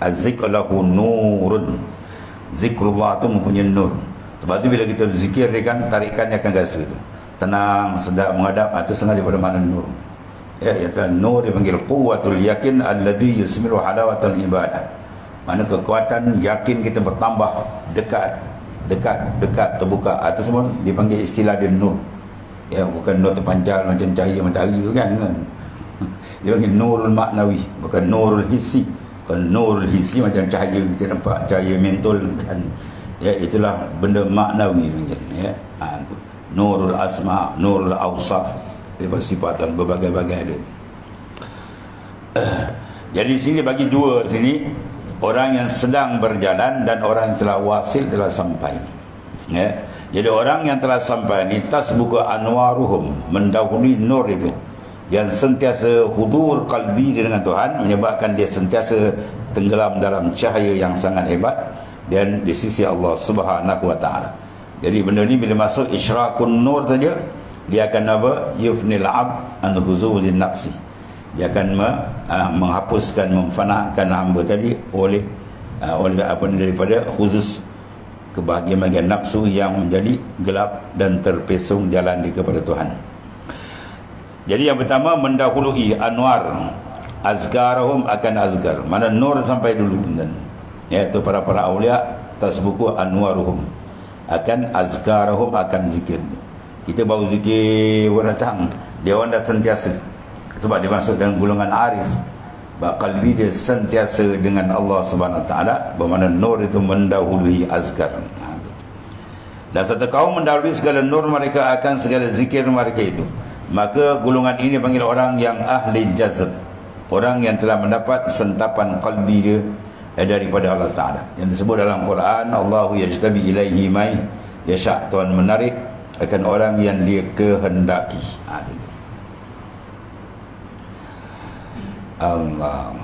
Az-zikr lahu nurun. Zikrullah tu mempunyai nur. Sebab tu bila kita berzikir dia kan tarikan dia akan rasa tu. Tenang, sedap, menghadap atau setengah daripada mana nur. Ya, ya nur dipanggil quwwatul yakin alladhi yusmiru halawatul ibadah. Mana kekuatan yakin kita bertambah dekat dekat dekat terbuka atau semua dipanggil istilah dia nur. Ya, bukan nur terpancar macam cahaya matahari tu kan. kan? Dia panggil nurul maknawi, bukan nurul hissi. Nurul hissi macam cahaya kita nampak cahaya mentol kan. Ya itulah benda maknawi mungkin ya. Ha, itu. Nurul asma, nurul awsaf. Dia bersifatan berbagai-bagai dia. Uh, jadi sini bagi dua sini orang yang sedang berjalan dan orang yang telah wasil telah sampai. Ya. Jadi orang yang telah sampai ni tasbuka anwaruhum mendahului nur itu yang sentiasa hudur kalbi dengan Tuhan menyebabkan dia sentiasa tenggelam dalam cahaya yang sangat hebat dan di sisi Allah Subhanahu wa taala. Jadi benda ni bila masuk isyraqun nur saja dia akan apa? Yufnil ab an huzuzin nafsi. Dia akan me, uh, menghapuskan memfanakan hamba tadi oleh uh, oleh apa ni daripada khusus kebahagiaan nafsu yang menjadi gelap dan terpesong jalan di kepada Tuhan. Jadi yang pertama mendahului anwar azkarahum akan azkar. Mana nur sampai dulu dan iaitu para para aulia tasbuku anwaruhum akan azkarahum akan zikir. Kita baru zikir orang datang dia orang dah sentiasa sebab dia masuk dalam golongan arif. Bakal dia sentiasa dengan Allah taala bermakna nur itu mendahului azkar. Ha, Dan satu kaum mendahului segala nur mereka akan segala zikir mereka itu maka golongan ini panggil orang yang ahli jazab orang yang telah mendapat sentapan qalbi dia eh, daripada Allah Ta'ala. Yang disebut dalam Quran Allahu yajtabi ilaihi mai yasha' Tuhan menarik akan orang yang dia kehendaki. Ha, Allah